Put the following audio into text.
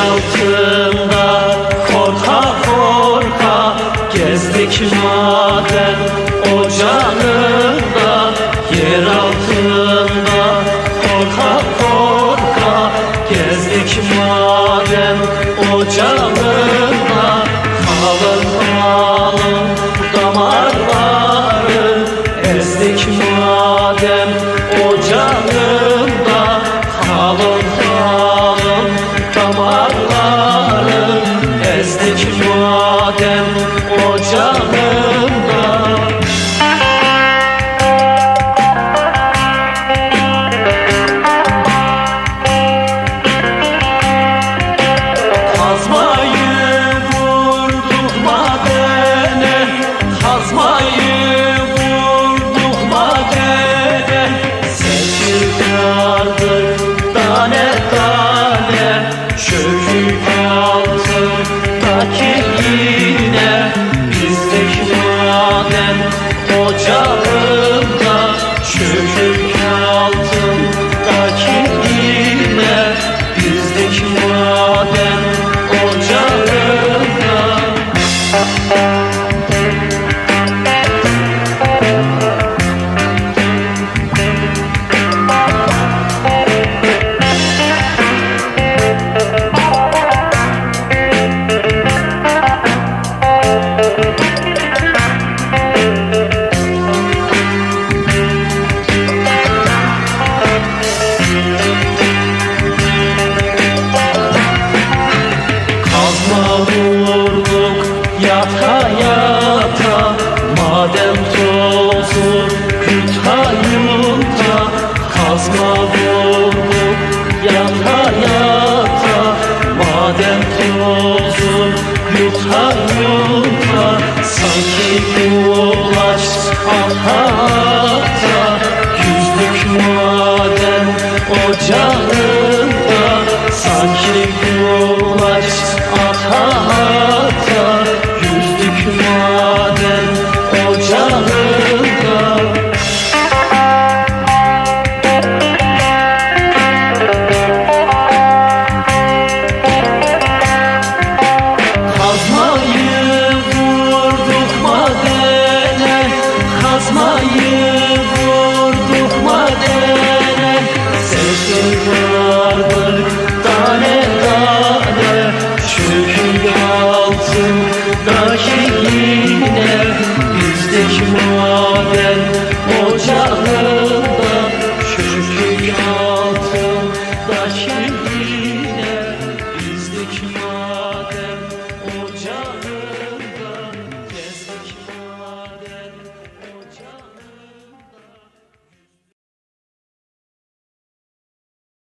altında korka korka gezdik maden ocağında yer altında korka korka gezdik maden. 我加冕 Sanki kulaç ahata Yüzdük maden ocağına muadel ocağım